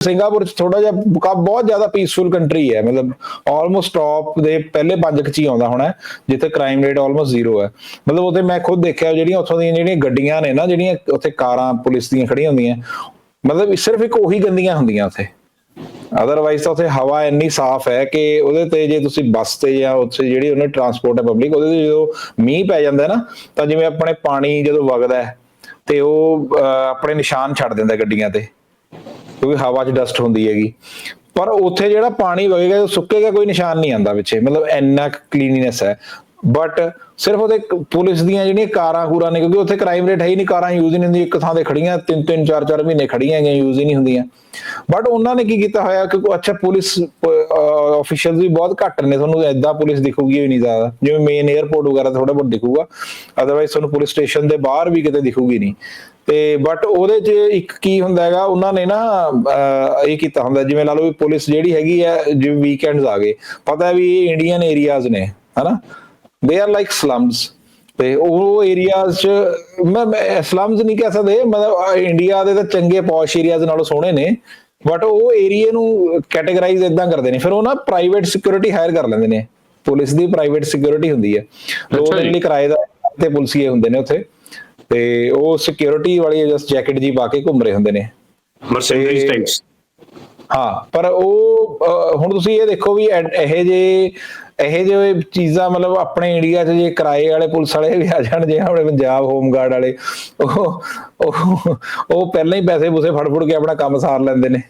Singapore ਚ ਥੋੜਾ ਜਿਹਾ ਕਾ ਬਹੁਤ ਜ਼ਿਆਦਾ ਪੀਸਫੁਲ ਕੰਟਰੀ ਹੈ, ਮਤਲਬ ਆਲਮੋਸਟ ਟੌਪ ਦੇ ਪਹਿਲੇ ਪੰਜ ਚ ਹੀ ਆਉਂਦਾ ਹੋਣਾ ਜਿੱਥੇ ਕ੍ਰਾਈਮ ਰੇਟ ਆਲਮੋਸਟ ਜ਼ੀਰੋ ਹੈ। ਮਤਲਬ ਉੱਥੇ ਮੈਂ ਖੁਦ ਦੇਖਿਆ, ਜਿਹੜੀਆਂ ਉੱਥੋਂ ਦੀਆਂ ਜਿਹੜੀਆਂ ਗੱਡੀਆਂ ਨੇ ਨਾ, ਜਿਹੜੀਆਂ ਉੱਥੇ ਕਾਰਾਂ, ਪੁਲਿਸ ਦੀਆਂ ਖੜੀਆਂ ਹੁੰਦੀਆਂ, ਮਤਲਬ ਸਿਰਫ ਇੱਕ ਉਹੀ ਗੰਦੀਆਂ ਹੁੰਦੀਆਂ ਉੱਥੇ। ਅਦਰਵਾਈਜ਼ ਤਾਂ ਉੱਥੇ ਹਵਾ ਇੰਨੀ ਸਾਫ਼ ਹੈ ਕਿ ਉਹਦੇ ਤੇ ਜੇ ਤੁਸੀਂ ਬੱਸ ਤੇ ਜਾਂ ਉੱਥੇ ਜਿਹੜੀ ਉਹਨੇ ਟਰਾਂਸਪੋਰਟ ਹੈ ਪਬਲਿਕ ਉਹਦੇ ਤੇ ਜਦੋਂ ਮੀਂਹ ਪੈ ਜਾਂਦਾ ਨਾ, ਤਾਂ ਜਿਵੇਂ ਆਪਣੇ ਪਾਣੀ ਜਦੋਂ ਵਗਦਾ ਤੇ ਉਹ ਆਪਣੇ ਨਿਸ਼ਾਨ ਛੱਡ ਦਿੰਦਾ ਗੱਡੀਆਂ ਤੇ। ਕਿਉਂਕਿ ਹਵਾ 'ਚ ਡਸਟ ਹੁੰਦੀ ਹੈਗੀ। ਪਰ ਉੱਥੇ ਜਿਹੜਾ ਪਾਣੀ ਵਗੇਗਾ ਸੁੱਕੇਗਾ, ਕੋਈ ਨਿਸ਼ਾਨ ਨਹੀਂ ਆਂਦਾ ਵਿੱਚੇ ਮਤਲਬ ਇੰਨਾ ਕਲੀਨਿਨੈਸ ਹੈ। ਬਟ ਸਿਰਫ ਉਹਦੇ ਪੁਲਿਸ ਦੀਆਂ ਜਿਹੜੀਆਂ ਕਾਰਾਂ ਕੂਰਾਂ ਨੇ, ਕਿਉਂਕਿ ਉੱਥੇ ਕ੍ਰਾਈਮ ਰੇਟ ਹੈ ਹੀ ਨਹੀਂ, ਕਾਰਾਂ ਯੂਜ਼ ਨਹੀਂ ਹੁੰਦੀਆਂ। ਇੱਕ ਥਾਂ ਤੇ ਖੜੀਆਂ, ਤਿੰਨ ਤਿੰਨ, ਚਾਰ ਚਾਰ ਮਹੀਨੇ ਖੜੀਆਂ ਹੈਗੀਆਂ ਯੂਜ਼ ਹੀ ਨਹੀਂ ਹੁੰਦੀਆਂ। ਬਟ ਉਹਨਾਂ ਨੇ ਕੀ ਕੀਤਾ ਹੋਇਆ ਕਿ ਅੱਛਾ, ਪੁਲਿਸ ਆਫੀਸ਼ੀਅਲ ਵੀ ਬਹੁਤ ਘੱਟ ਨੇ। ਤੁਹਾਨੂੰ ਐਦਾਂ ਪੁਲਿਸ ਦਿਖੂਗੀ ਵੀ ਨਹੀਂ ਜ਼ਿਆਦਾ। ਜਿਵੇਂ ਮੇਨ 에ਅਰਪੋਰਟ ਵਗੈਰਾ ਥੋੜਾ ਬਹੁਤ ਦਿਖੂਗਾ। ਅਦਰਵਾਈਜ਼ ਤੁਹਾਨੂੰ ਪੁਲਿਸ ਸਟੇਸ਼ਨ ਦੇ ਬਾਹਰ ਵੀ ਕਿਤੇ ਦਿਖੂਗੀ ਨਹੀਂ। ਤੇ ਬਟ ਉਹਦੇ 'ਚ ਇੱਕ ਕੀ ਹੁੰਦਾ ਹੈਗਾ ਉਹਨਾਂ ਨੇ ਨਾ ਇਹ ਕੀਤਾ ਹੁੰਦਾ ਜਿਵੇਂ ਲਾ ਲਓ ਵੀ ਪੁਲਿਸ ਜਿਹੜੀ ਹੈਗੀ ਹੈ ਜਿਵੇਂ ਵੀਕਐਂਡਸ ਆ ਗਏ ਪਤਾ ਹੈ ਵੀ ਇਹ ਇੰਡੀਅਨ ਏਰੀਆਜ਼ ਨੇ ਹਨਾ? ਦੇ ਆਰ ਲਾਈਕ ਸਲਮਸ ਤੇ ਉਹ ਏਰੀਆਜ਼ 'ਚ ਮੈਂ ਸਲਮਸ ਨਹੀਂ ਕਹਿ ਸਕਦੇ ਮਤਲਬ ਇੰਡੀਆ ਦੇ ਤਾਂ ਚੰਗੇ ਪੌਸ਼ ਏਰੀਆਜ਼ ਨਾਲੋਂ ਸੋਹਣੇ ਨੇ ਬਟ ਉਹ ਏਰੀਆ ਨੂੰ ਕੈਟਾਗਰਾਈਜ਼ ਇਦਾਂ ਕਰਦੇ ਨੇ। ਫਿਰ ਉਹ ਨਾ ਪ੍ਰਾਈਵੇਟ ਸਿਕਿਉਰਿਟੀ ਹਾਇਰ ਕਰ ਲੈਂਦੇ ਨੇ। ਪੁਲਿਸ ਦੀ ਪ੍ਰਾਈਵੇਟ ਸਿਕਿਉਰਿਟੀ ਹੁੰਦੀ ਹੈ। ਦੋ ਦਿਨ। ਲਈ ਕਿਰਾਏਦਾਰ ਤੇ ਪੁਲਿਸੀਏ ਹੁੰਦੇ ਨੇ ਉੱਥੇ। ਤੇ ਉਹ ਸਿਕਿਉਰਿਟੀ ਵਾਲੀ ਜਸਟ ਜੈਕਟ ਜੀ ਪਾ ਕੇ ਘੁੰਮ ਰਹੇ ਹੁੰਦੇ ਨੇ। ਮਰਸੀਡੀਜ਼ ਟਾਈਪਸ ਹਾਂ ਪਰ ਉਹ ਹੁਣ ਤੁਸੀਂ ਇਹ ਦੇਖੋ ਵੀ ਇਹ ਜੇ ਇਹ ਜਿਹੇ ਚੀਜ਼ਾਂ ਮਤਲਬ ਆਪਣੇ ਇੰਡੀਆ 'ਚ ਜੇ ਕਿਰਾਏ ਵਾਲੇ ਪੁਲਿਸ ਵਾਲੇ ਵੀ ਆ ਜਾਣ ਜੇ ਆਪਣੇ ਪੰਜਾਬ ਹੋਮਗਾਰਡ ਵਾਲੇ ਉਹ ਉਹ ਉਹ ਪਹਿਲਾਂ ਹੀ ਪੈਸੇ ਪੂਸੇ ਫੜ ਫੜ ਕੇ ਆਪਣਾ ਕੰਮ ਸਾਰ ਲੈਂਦੇ ਨੇ।